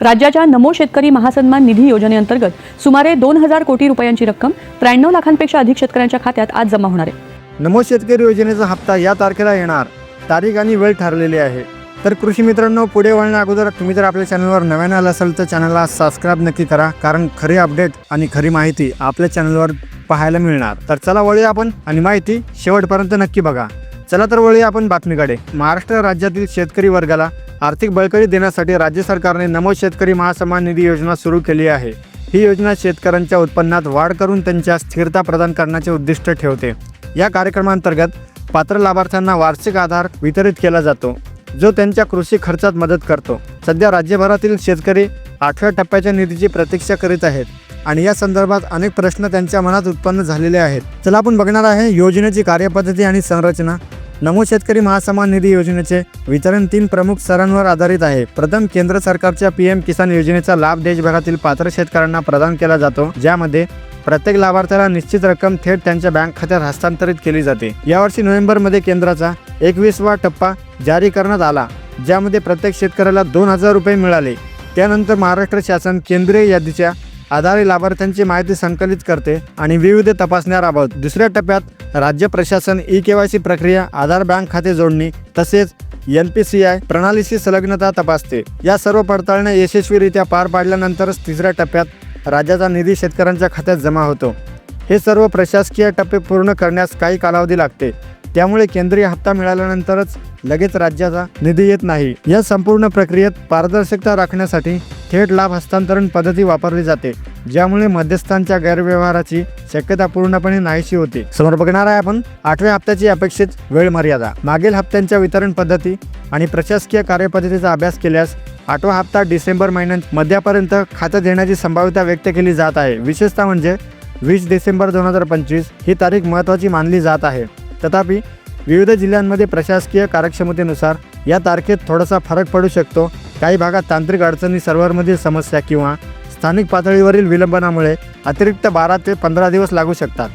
राज्याच्या नमो शेतकरी महासन्मान निधी योजनेअंतर्गत सुमारे दोन हजार कोटी रुपयांची रक्कम त्र्याण्णव लाखांपेक्षा अधिक शेतकऱ्यांच्या खात्यात आज जमा होणार आहे. नमो शेतकरी योजनेचा हप्ता या तारखेला येणार. तारीख आणि वेळ ठरलेली आहे. तर कृषी मित्रांनो पुढे वळण्या अगोदर तुम्ही जर आपल्या चॅनलवर नव्यानं आला असाल तर चॅनलला सबस्क्राईब नक्की करा कारण खरी अपडेट आणि खरी माहिती आपल्या चॅनलवर पाहायला मिळणार. तर चला वळूया आपण आणि माहिती शेवटपर्यंत नक्की बघा. चला तर वळूया आपण बातमीकडे. महाराष्ट्र राज्यातील शेतकरी वर्गाला आर्थिक बळकटी देण्यासाठी राज्य सरकारने नमो शेतकरी महासमान निधी योजना सुरू केली आहे. ही योजना शेतकऱ्यांच्या उत्पन्नात वाढ करून त्यांच्या स्थिरता प्रदान करण्याचे उद्दिष्ट ठेवते. या कार्यक्रमांतर्गत पात्र लाभार्थ्यांना वार्षिक आधार वितरित केला जातो जो त्यांच्या कृषी खर्चात मदत करतो. सध्या राज्यभरातील शेतकरी आठव्या टप्प्याच्या निधीची प्रतीक्षा करीत आहेत आणि या संदर्भात अनेक प्रश्न त्यांच्या मनात उत्पन्न झालेले आहेत. चला आपण बघणार आहे योजनेची कार्यपद्धती आणि संरचना. नमो शेतकरी महासन्मान निधी योजनेचे वितरण तीन प्रमुख स्तरांवर आधारित आहे. प्रथम केंद्र सरकारच्या पी एम किसान योजनेचा लाभ देशभरातील पात्र शेतकऱ्यांना प्रदान केला जातो ज्यामध्ये प्रत्येक लाभार्थ्याला निश्चित रक्कम थेट त्यांच्या बँक खात्यात हस्तांतरित केली जाते. यावर्षी नोव्हेंबरमध्ये केंद्राचा एकवीसवा टप्पा जारी करण्यात आला ज्यामध्ये प्रत्येक शेतकऱ्याला दोन हजार रुपये मिळाले. त्यानंतर महाराष्ट्र शासन केंद्रीय यादीच्या आधारे लाभार्थ्यांची माहिती संकलित करते आणि विविध तपासण्या राबवत. दुसऱ्या टप्प्यात राज्य प्रशासन ई केवायसी प्रक्रिया आधार बँक खाते जोडणी तसेच एन पी सी आय प्रणालीशी संलग्नता तपासते. या सर्व पडताळण्या यशस्वीरित्या पार पाडल्यानंतरच तिसऱ्या टप्प्यात राज्याचा निधी शेतकऱ्यांच्या खात्यात जमा होतो. हे सर्व प्रशासकीय टप्पे पूर्ण करण्यास काही कालावधी लागते. त्यामुळे केंद्रीय हप्ता मिळाल्यानंतरच लगेच राज्याचा निधी येत नाही. या संपूर्ण प्रक्रियेत पारदर्शकता राखण्यासाठी थेट लाभ हस्तांतरण पद्धती वापरली जाते ज्यामुळे मध्यस्थांच्या गैरव्यवहाराची शक्यता पूर्णपणे नाहीशी होते. समोर बघणार आहे आपण आठव्या हप्त्याची अपेक्षित वेळ मर्यादा. मागील हप्त्यांच्या वितरण पद्धती आणि प्रशासकीय कार्यपद्धतीचा अभ्यास केल्यास आठवा हप्ता डिसेंबर महिन्यात मध्यापर्यंत खात्यात देण्याची संभाव्यता व्यक्त केली जात आहे. विशेषतः म्हणजे वीस डिसेंबर दोन हजार पंचवीस ही तारीख महत्त्वाची मानली जात आहे. तथापि विविध जिल्ह्यांमध्ये प्रशासकीय कार्यक्षमतेनुसार या तारखेत थोडासा फरक पडू शकतो. काही भागात तांत्रिक अडचणी सर्व्हरमधील समस्या किंवा स्थानिक पातळीवरील विलंबनामुळे अतिरिक्त बारा ते पंधरा दिवस लागू शकतात.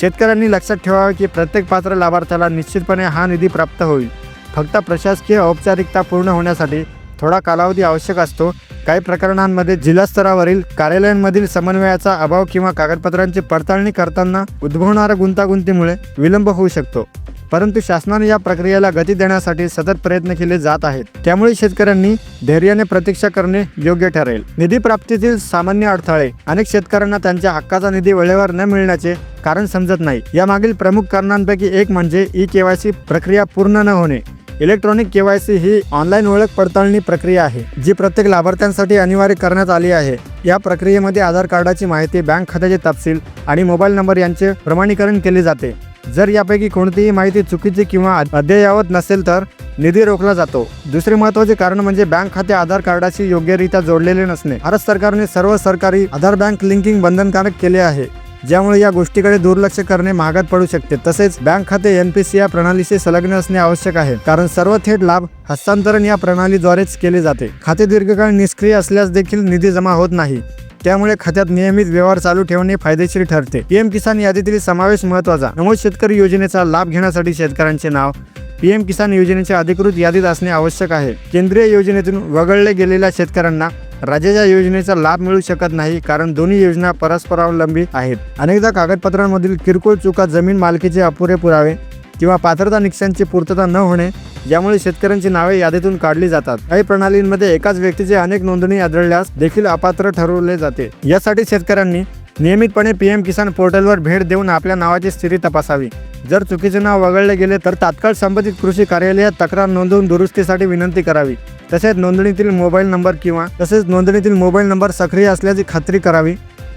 शेतकऱ्यांनी लक्षात ठेवावे की प्रत्येक पात्र लाभार्थ्याला निश्चितपणे हा निधी प्राप्त होईल. फक्त प्रशासकीय औपचारिकता पूर्ण होण्यासाठी थोडा कालावधी आवश्यक असतो. काही प्रकरणांमध्ये जिल्हास्तरावरील कार्यालयांमधील समन्वयाचा अभाव किंवा कागदपत्रांची पडताळणी करताना उद्भवणाऱ्या गुंतागुंतीमुळे विलंब होऊ शकतो. परंतु शासनाने या प्रक्रियेला गती देण्यासाठी सतत प्रयत्न केले जात आहेत. त्यामुळे शेतकऱ्यांनी धैर्याने प्रतीक्षा करणे योग्य ठरेल. निधी प्राप्तीतील सामान्य अडथळे अनेक शेतकऱ्यांना त्यांच्या हक्काचा निधी वेळेवर न मिळण्याचे कारण समजत नाही. यामागील प्रमुख कारणांपैकी एक म्हणजे ई केवायसी प्रक्रिया पूर्ण न होणे. इलेक्ट्रॉनिक केवायसी ही ऑनलाईन ओळख पडताळणी प्रक्रिया आहे जी प्रत्येक लाभार्थ्यांसाठी अनिवार्य करण्यात आली आहे. या प्रक्रियेमध्ये आधार कार्डाची माहिती बँक खात्याचे तपशील आणि मोबाईल नंबर यांचे प्रमाणीकरण केले जाते. जर यापैकी कोणतीही माहिती चुकीची किंवा अद्ययावत नसेल तर निधी रोखला जातो. दुसरे महत्त्वाचे कारण म्हणजे बँक खाते आधार कार्डाशी योग्यरित्या जोडलेले नसणे. भारत सरकारने सर्व सरकारी आधार बँक लिंकिंग बंधनकारक केले आहे. ज्यामुळे या गोष्टीकडे दुर्लक्ष करणे महागात पडू शकते. तसेच बँक खाते एनपीसी पी सी या प्रणालीशी संलग्न असणे आवश्यक आहे कारण सर्व थेट लाभ हस्तांतरण या प्रणालीद्वारेच केले जाते. खाते दीर्घकाळ निष्क्रिय असल्यास देखील निधी जमा होत नाही. त्यामुळे खात्यात नियमित व्यवहार चालू ठेवणे फायदेशीर ठरते. पीएम किसान यादीतील समावेश महत्त्वाचा नमोद शेतकरी योजनेचा लाभ घेण्यासाठी शेतकऱ्यांचे नाव पीएम किसान योजनेच्या अधिकृत यादीत असणे आवश्यक आहे. केंद्रीय योजनेतून वगळले गेलेल्या शेतकऱ्यांना राज्याच्या योजनेचा लाभ मिळू शकत नाही कारण दोन्ही योजना परस्परावलंबी आहेत. अनेकदा कागदपत्रांमधील किरकोळ चुका जमीन मालकीचे अपुरे पुरावे किंवा पात्रता निकषांची पूर्तता न होणे यामुळे शेतकऱ्यांची नावे यादीतून काढली जातात. काही प्रणालींमध्ये एकाच व्यक्तीचे अनेक नोंदणी आढळल्यास देखील अपात्र ठरवले जाते. यासाठी शेतकऱ्यांनी नियमितपणे पी एम किसान पोर्टलवर भेट देऊन आपल्या नावाची स्थिती तपासावी. जर चुकीचे नाव वगळले गेले तर तात्काळ संबंधित कृषी कार्यालयात तक्रार नोंदवून दुरुस्तीसाठी विनंती करावी. तसेच नोंदणीतील मोबाईल नंबर किंवा तसेच नोंदणीतील मोबाईल नंबर सक्रिय असल्याची खात्री करावी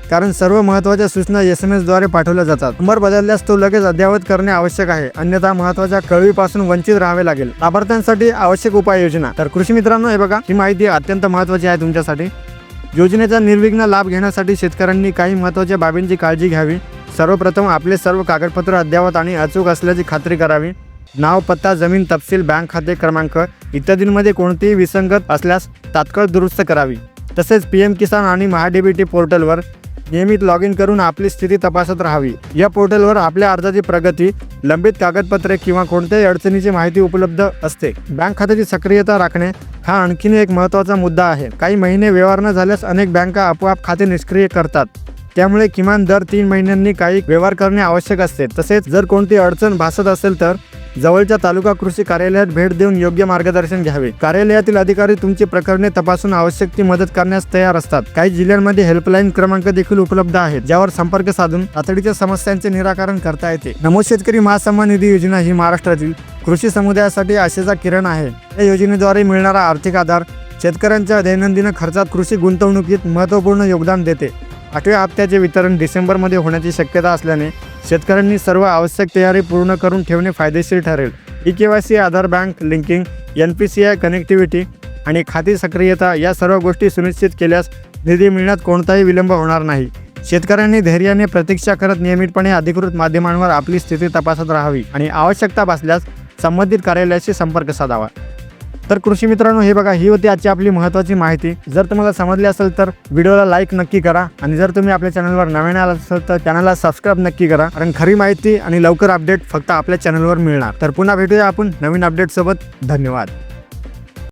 कारण सर्व महत्त्वाच्या सूचना एस एम एसद्वारे पाठवल्या जातात. नंबर बदलल्यास तो लगेच अद्ययावत करणे आवश्यक आहे अन्यथा महत्त्वाच्या कळवीपासून वंचित राहावे लागेल. लाभार्थ्यांसाठी आवश्यक उपाययोजना. तर कृषी मित्रांनो हे बघा ही माहिती अत्यंत महत्त्वाची आहे तुमच्यासाठी. योजनेचा निर्विघ्न लाभ घेण्यासाठी शेतकऱ्यांनी काही महत्त्वाच्या बाबींची काळजी घ्यावी. सर्वप्रथम आपले सर्व कागदपत्र अद्ययावत आणि अचूक असल्याची खात्री करावी. नाव पत्ता जमीन तपशील बँक खाते क्रमांक इत्यादींमध्ये कोणतीही विसंगत असल्यास तात्काळ दुरुस्त करावी. तसेच पी एम किसान आणि महाडीबीटी पोर्टलवर नियमित लॉग इन करून आपली स्थिती तपासत राहावी. या पोर्टलवर आपल्या अर्जाची प्रगती लंबित कागदपत्रे किंवा कोणत्याही अडचणीची माहिती उपलब्ध असते. बँक खात्याची सक्रियता राखणे हा आणखीन एक महत्त्वाचा मुद्दा आहे. काही महिने व्यवहार न झाल्यास अनेक बँका आपोआप खाते निष्क्रिय करतात. त्यामुळे किमान दर तीन महिन्यांनी काही व्यवहार करणे आवश्यक असते. तसेच जर कोणती अडचण भासत असेल तर जवळच्या तालुका कृषी कार्यालयात भेट देऊन योग्य मार्गदर्शन घ्यावे. कार्यालयातील अधिकारी तुमची प्रकरणे तपासून आवश्यक ती मदत करण्यास तयार असतात. काही जिल्ह्यांमध्ये हेल्पलाईन क्रमांक देखील उपलब्ध आहेत ज्यावर संपर्क साधून तातडीच्या समस्यांचे निराकरण करता येते. नमो शेतकरी महासन्मान निधी योजना ही महाराष्ट्रातील कृषी समुदायासाठी आशेचा किरण आहे. या योजनेद्वारे मिळणारा आर्थिक आधार शेतकऱ्यांच्या दैनंदिन खर्चात कृषी गुंतवणुकीत महत्त्वपूर्ण योगदान देते. आठव्या हप्त्याचे वितरण डिसेंबरमध्ये होण्याची शक्यता असल्याने शेतकऱ्यांनी सर्व आवश्यक तयारी पूर्ण करून ठेवणे फायदेशीर ठरेल. E K Y C Aadhaar bank linking N P C I connectivity आणि खाती सक्रियता या सर्व गोष्टी सुनिश्चित केल्यास निधी मिळण्यात कोणताही विलंब होणार नाही. शेतकऱ्यांनी धैर्याने प्रतीक्षा करत नियमितपणे अधिकृत माध्यमांवर आपली स्थिती तपासत राहावी आणि आवश्यकता भासल्यास संबंधित कार्यालयाशी संपर्क साधावा. तर कृषी मित्रांनो हे बघा ही होती आजची आपली महत्त्वाची माहिती. जर तुम्हाला समजली असेल तर व्हिडिओला लाईक नक्की करा. आणि जर तुम्ही आपल्या चॅनलवर नवीन आला असेल तर चॅनलला सबस्क्राईब नक्की करा. कारण खरी माहिती आणि लवकर अपडेट फक्त आपल्या चॅनलवर मिळणार. तर पुन्हा भेटूया आपण नवीन अपडेटसोबत धन्यवाद.